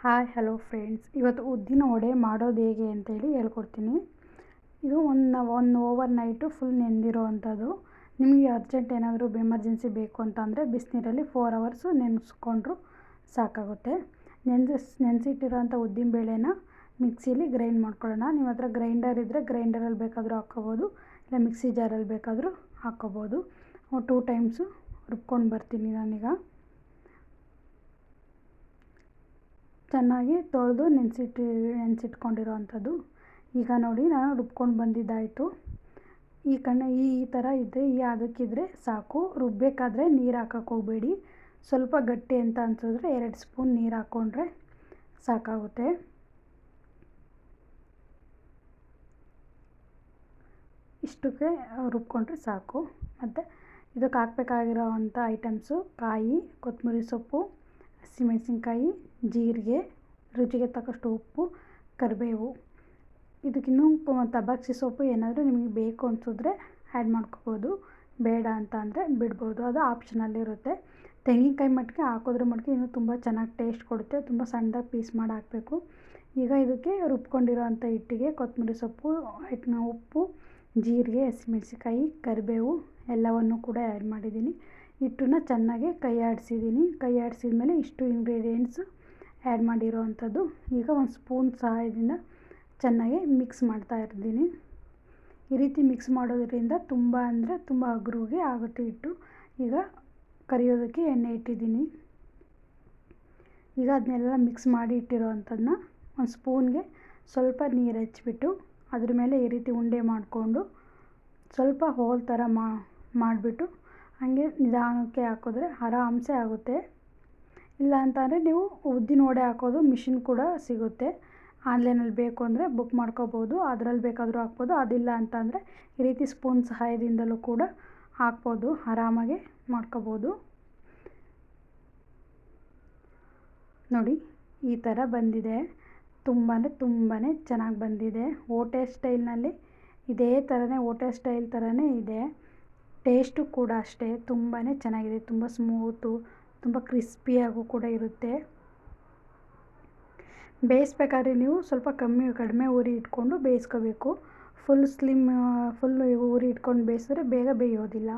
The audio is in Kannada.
ಹಾಯ್ ಹಲೋ ಫ್ರೆಂಡ್ಸ್ ಇವತ್ತು ಉದ್ದಿನ ವಡೆ ಮಾಡೋದು ಹೇಗೆ ಅಂತೇಳಿ ಹೇಳ್ಕೊಡ್ತೀನಿ. ಇದು ಒಂದು ಒಂದು ಓವರ್ ನೈಟು ಫುಲ್ ನೆಂದಿರೋ ಅಂಥದ್ದು ನಿಮಗೆ ಅರ್ಜೆಂಟ್ ಏನಾದರೂ ಎಮರ್ಜೆನ್ಸಿ ಬೇಕು ಅಂತಂದರೆ ಬಿಸಿನೀರಲ್ಲಿ ಫೋರ್ ಅವರ್ಸು ನೆನೆಸ್ಕೊಂಡ್ರು ಸಾಕಾಗುತ್ತೆ. ನೆನೆಸ್, ನೆನೆಸಿಟ್ಟಿರೋಂಥ ಉದ್ದಿನ ಬೇಳೆನ ಮಿಕ್ಸಿಲಿ ಗ್ರೈಂಡ್ ಮಾಡ್ಕೊಳ್ಳೋಣ. ನಿಮ್ಮ ಹತ್ರ ಗ್ರೈಂಡರ್ ಇದ್ದರೆ ಗ್ರೈಂಡರಲ್ಲಿ ಬೇಕಾದರೂ ಹಾಕ್ಕೋಬೋದು, ಇಲ್ಲ ಮಿಕ್ಸಿ ಜಾರಲ್ಲಿ ಬೇಕಾದರೂ ಹಾಕ್ಕೋಬೋದು. ಟೂ ಟೈಮ್ಸು ರುಬ್ಕೊಂಡು ಬರ್ತೀನಿ ನಾನೀಗ. ಚೆನ್ನಾಗಿ ತೊಳೆದು ನೆನೆಸಿಟ್ಟು ನೆನೆಸಿಟ್ಕೊಂಡಿರೋ ಅಂಥದ್ದು ಈಗ ನೋಡಿ, ನಾನು ರುಬ್ಕೊಂಡು ಬಂದಿದ್ದಾಯಿತು. ಈ ಕಣ್ಣ, ಈ ಥರ ಇದ್ದರೆ ಈ ಅದಕ್ಕಿದ್ರೆ ಸಾಕು. ರುಬ್ಬಬೇಕಾದ್ರೆ ನೀರು ಹಾಕಕ್ಕೆ ಹೋಗಬೇಡಿ. ಸ್ವಲ್ಪ ಗಟ್ಟಿ ಅಂತ ಅನ್ಸಿದ್ರೆ ಎರಡು ಸ್ಪೂನ್ ನೀರು ಹಾಕ್ಕೊಂಡ್ರೆ ಸಾಕಾಗುತ್ತೆ. ಇಷ್ಟಕ್ಕೆ ರುಬ್ಕೊಂಡ್ರೆ ಸಾಕು. ಮತ್ತು ಇದಕ್ಕೆ ಹಾಕ್ಬೇಕಾಗಿರೋ ಅಂಥ ಐಟಮ್ಸು ಕಾಯಿ, ಕೊತ್ತಂಬರಿ ಸೊಪ್ಪು ಹಸಿಮೆಣಸಿನ್ಕಾಯಿ, ಜೀರಿಗೆ, ರುಚಿಗೆ ತಕ್ಕಷ್ಟು ಉಪ್ಪು, ಕರಿಬೇವು. ಇದಕ್ಕಿನ್ನೂ ತಬಾಕ್ಸಿ ಸೊಪ್ಪು ಏನಾದರೂ ನಿಮಗೆ ಬೇಕು ಅನಿಸಿದ್ರೆ ಆ್ಯಡ್ ಮಾಡ್ಕೋಬೋದು. ಬೇಡ ಅಂತ ಅಂದರೆ ಬಿಡ್ಬೋದು. ಅದು ಆಪ್ಷನಲ್ಲಿರುತ್ತೆ ತೆಂಗಿನಕಾಯಿ ಮಟ್ಟಿಗೆ ಹಾಕೋದ್ರ ಮಟ್ಟಿಗೆ ಇನ್ನೂ ತುಂಬ ಚೆನ್ನಾಗಿ ಟೇಸ್ಟ್ ಕೊಡುತ್ತೆ. ತುಂಬ ಸಣ್ಣದಾಗಿ ಪೀಸ್ ಮಾಡಿ ಹಾಕಬೇಕು. ಈಗ ಇದಕ್ಕೆ ರುಬ್ಕೊಂಡಿರೋ ಅಂಥ ಹಿಟ್ಟಿಗೆ ಕೊತ್ತಂಬರಿ ಸೊಪ್ಪು ಉಪ್ಪು, ಜೀರಿಗೆ, ಹಸಿಮೆಣ್ಸಿನ್ಕಾಯಿ, ಕರಿಬೇವು ಎಲ್ಲವನ್ನು ಕೂಡ ಆ್ಯಡ್ ಮಾಡಿದ್ದೀನಿ. ಹಿಟ್ಟನ್ನ ಚೆನ್ನಾಗಿ ಕೈ ಆಡಿಸಿದ್ದೀನಿ ಕೈ ಆಡಿಸಿದ ಮೇಲೆ ಇಷ್ಟು ಇಂಗ್ರೀಡಿಯೆಂಟ್ಸು ಆ್ಯಡ್ ಮಾಡಿರೋ ಅಂಥದ್ದು ಈಗ ಒಂದು ಸ್ಪೂನ್ ಸಹಾಯದಿಂದ ಚೆನ್ನಾಗಿ ಮಿಕ್ಸ್ ಮಾಡ್ತಾ ಇರ್ತೀನಿ. ಈ ರೀತಿ ಮಿಕ್ಸ್ ಮಾಡೋದರಿಂದ ತುಂಬ ಅಂದರೆ ತುಂಬ ಅಗ್ರೂಗೆ ಆಗುತ್ತೆ ಹಿಟ್ಟು. ಈಗ ಕರಿಯೋದಕ್ಕೆ ಎಣ್ಣೆ ಇಟ್ಟಿದ್ದೀನಿ. ಈಗ ಅದನ್ನೆಲ್ಲ ಮಿಕ್ಸ್ ಮಾಡಿ ಇಟ್ಟಿರೋ ಅಂಥದ್ದನ್ನ ಒಂದು ಸ್ಪೂನ್ಗೆ ಸ್ವಲ್ಪ ನೀರು ಹಚ್ಬಿಟ್ಟು ಅದ್ರ ಮೇಲೆ ಈ ರೀತಿ ಉಂಡೆ ಮಾಡಿಕೊಂಡು ಸ್ವಲ್ಪ ಹೋಲ್ ಥರ ಮಾಡಿಬಿಟ್ಟು ಹಾಗೆ ನಿಧಾನಕ್ಕೆ ಹಾಕಿದ್ರೆ ಆರಾಮ್ಸೆ ಆಗುತ್ತೆ. ಇಲ್ಲ ಅಂತಂದರೆ ನೀವು ಉದ್ದಿನ ವಡೆ ಹಾಕೋದು ಮಿಷಿನ್ ಕೂಡ ಸಿಗುತ್ತೆ. ಆನ್ಲೈನಲ್ಲಿ ಬೇಕು ಅಂದರೆ ಬುಕ್ ಮಾಡ್ಕೋಬೋದು, ಅದರಲ್ಲಿ ಬೇಕಾದರೂ ಹಾಕ್ಬೋದು, ಅದಿಲ್ಲ ಅಂತಂದರೆ ಈ ರೀತಿ ಸ್ಪೂನ್ ಸಹಾಯದಿಂದಲೂ ಕೂಡ ಹಾಕ್ಬೋದು, ಆರಾಮಾಗೆ ಮಾಡ್ಕೋಬೋದು. ನೋಡಿ, ಈ ಥರ ಬಂದಿದೆ. ತುಂಬಾ ತುಂಬಾ ಚೆನ್ನಾಗಿ ಬಂದಿದೆ. ಓಟೆ ಸ್ಟೈಲ್ನಲ್ಲಿ ಇದೇ ಥರನೇ ಓಟೆ ಸ್ಟೈಲ್ ಥರನೇ ಇದೆ. ಟೇಸ್ಟು ಕೂಡ ಅಷ್ಟೇ ತುಂಬಾ ಚೆನ್ನಾಗಿದೆ, ತುಂಬ ಸ್ಮೂತು, ತುಂಬ ಕ್ರಿಸ್ಪಿಯಾಗೂ ಕೂಡ ಇರುತ್ತೆ. ಬೇಯಿಸ್ಬೇಕಾದ್ರೆ ನೀವು ಸ್ವಲ್ಪ ಕಮ್ಮಿ, ಕಡಿಮೆ ಉರಿ ಇಟ್ಕೊಂಡು ಬೇಯಿಸ್ಕೋಬೇಕು. ಫುಲ್ ಸ್ಲಿಮ್, ಫುಲ್ ಉರಿ ಇಟ್ಕೊಂಡು ಬೇಯಿಸಿದ್ರೆ ಬೇಗ ಬೇಯೋದಿಲ್ಲ.